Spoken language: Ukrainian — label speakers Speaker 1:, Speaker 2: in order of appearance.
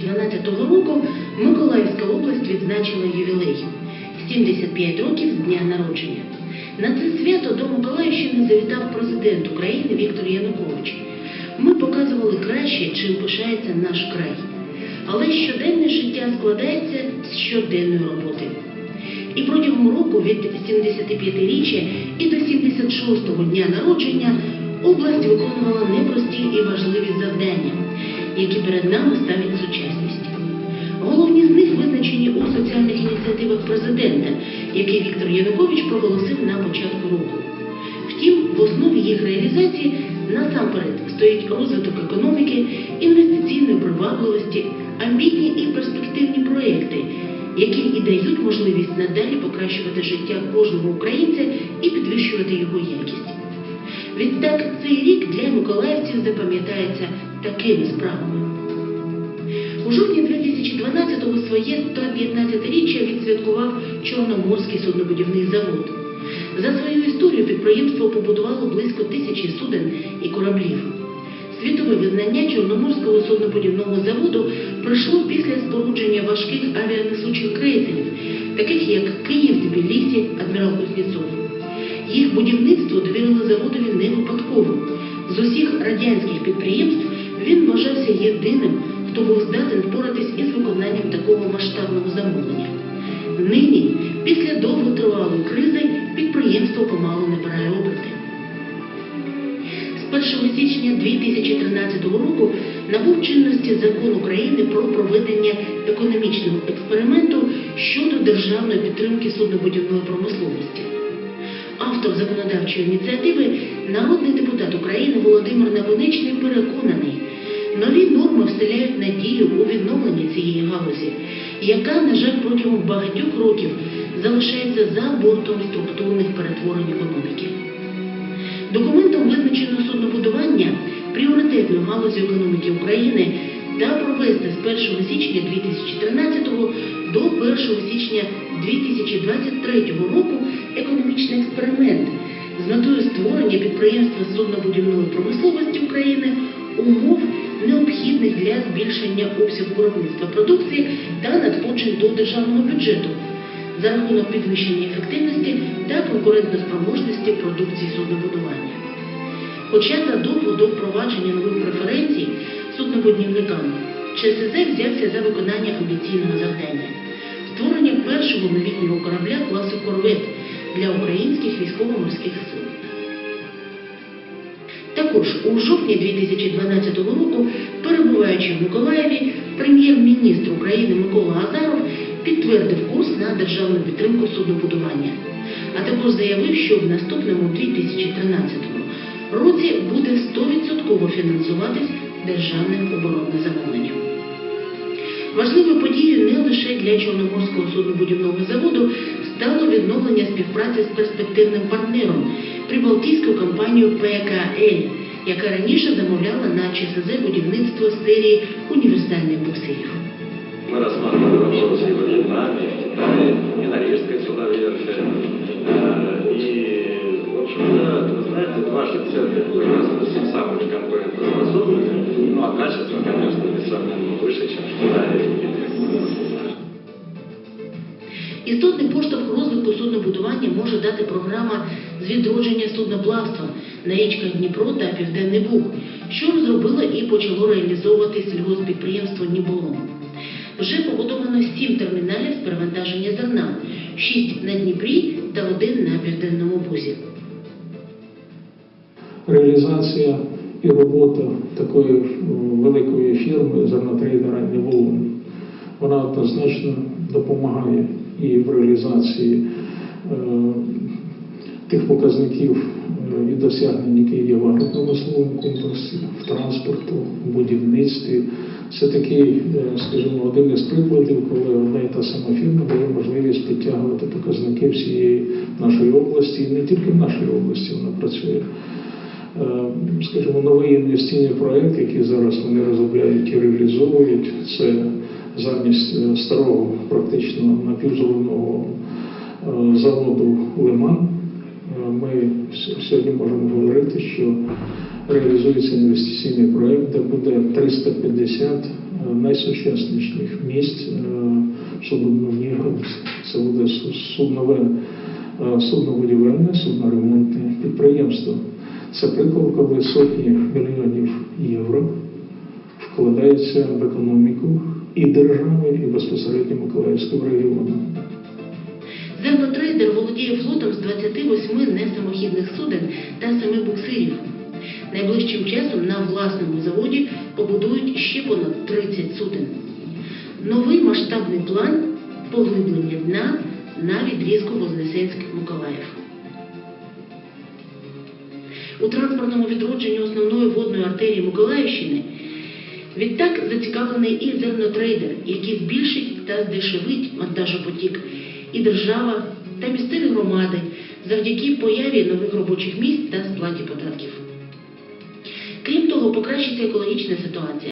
Speaker 1: 2012 року Миколаївська область відзначила ювілей 75 років з дня народження. На це свято до Миколаївщини завітав президент України Віктор Янукович. Ми показували краще, чим пишається наш край. Але щоденне життя складається з щоденної роботи. І протягом року від 75-річчя і до 76-го дня народження область виконувала непрості і важливі завдання, які перед нами ставить сучасність. Головні з них визначені у соціальних ініціативах президента, які Віктор Янукович проголосив на початку року. Втім, в основі їх реалізації насамперед стоїть розвиток економіки, інвестиційної привабливості, амбітні і перспективні проекти, які і дають можливість надалі покращувати життя кожного українця і підвищувати його якість. Відтак цей рік для миколаївців запам'ятається такими справами. У жовтні 2012-го своє 115-річчя відсвяткував Чорноморський суднобудівний завод. За свою історію підприємство побудувало близько тисячі суден і кораблів. Світове визнання Чорноморського суднобудівного заводу прийшло після спорудження важких авіанесучих крейсерів, таких як Київ, Тбілісі, Адмірал Кузнєцов. Їх будівництво довірили заводові не випадково. З усіх радянських підприємств він вважався єдиним, хто був здатен впоратись із виконанням такого масштабного замовлення. Нині, після довготривалої кризи, підприємство помалу набирає оберти. З 1 січня 2013 року набув чинності закон України про проведення економічного експерименту щодо державної підтримки суднобудівної промисловості. Автор законодавчої ініціативи, народний депутат України Володимир Наконечний переконаний, нові норми вселяють надію у відновлення цієї галузі, яка, на жаль, протягом багатьох років залишається за бортом структурних перетворень економіки. Документом визначено суднобудування пріоритетною галузі економіки України та провести з 1 січня 2013 до 1 січня 2023 року економічний експеримент з метою створення підприємства суднобудівної промисловості України умов необхідних для збільшення обсягу виробництва продукції та надходжень до державного бюджету за рахунок підвищення ефективності та конкурентоспроможності продукції суднобудування. Хоча задовго до впровадження нових преференцій суднобудівникам ЧСЗ взявся за виконання амбіційного завдання створення першого новітнього корабля класу корвет для українських військово-морських сил. Також у жовтні 2012 року, перебуваючи в Миколаєві, прем'єр-міністр України Микола Азаров підтвердив курс на державну підтримку суднобудування, а також заявив, що в наступному 2013 році буде 100% фінансуватись державне оборонне замовлення. Важливою подією не лише для Чорноморського суднобудівного заводу стало відновлення співпраці з перспективним партнером прибалтійською компанією ПКЛ, яка раніше замовляла на ЧСЗ будівництво серії універсальних буксирів.
Speaker 2: Мы рассматривали вопросы и во Вьетнаме, и в Китае, и Норвежская судоверфи. Э, И, в общем-то, вы знаете, ваши цены как раз тем самым конкурентоспособными, ну а качество, конечно, несомненно выше, чем в Китае и в Китае.
Speaker 1: Істотний поштовх розвитку суднобудування може дати програма з відродження судноплавства на річках Дніпро та Південний Буг, що розробило і почало реалізовувати сільгоспідприємство Ніболон. Вже побудовано сім терміналів з перевантаження зерна, шість на Дніпрі та один на Південному Бузі.
Speaker 3: реалізація і робота такої великої фірми зернотрейдера Ніволон. Вона однозначно допомагає і в реалізації е, тих показників е, і досягнень, які є в агропромисловому комплексі, в транспорту, в будівництві. Це такий, е, скажімо, один із прикладів, коли одна і та сама фірма дає можливість підтягувати показники всієї нашої області, і не тільки в нашій області вона працює. Е, скажімо, новий інвестиційний проект, який зараз вони розробляють і реалізовують, це замість е, старого, практично напівзеленого е, заводу Лиман. Е, Ми сьогодні можемо говорити, що реалізується інвестиційний проект, де буде 350 е, е, найсучасніших місць суднобудівній галузі. Це буде суднове, суднобудівельне, судноремонтне підприємство. Це приклад, коли сотні мільйонів євро вкладаються в економіку і держави, і безпосередньо Миколаївського регіону.
Speaker 1: Землетрейдер володіє флотом з 28 несамохідних суден та 7 буксирів. Найближчим часом на власному заводі побудують ще понад 30 суден. Новий масштабний план поглиблення дна на відрізку Вознесенськ-Миколаїв. У транспортному відродженні основної водної артерії Миколаївщини відтак зацікавлений і зернотрейдер, який збільшить та здешевить вантажопотік, і держава та місцеві громади завдяки появі нових робочих місць та сплаті податків. Крім того, покращиться екологічна ситуація.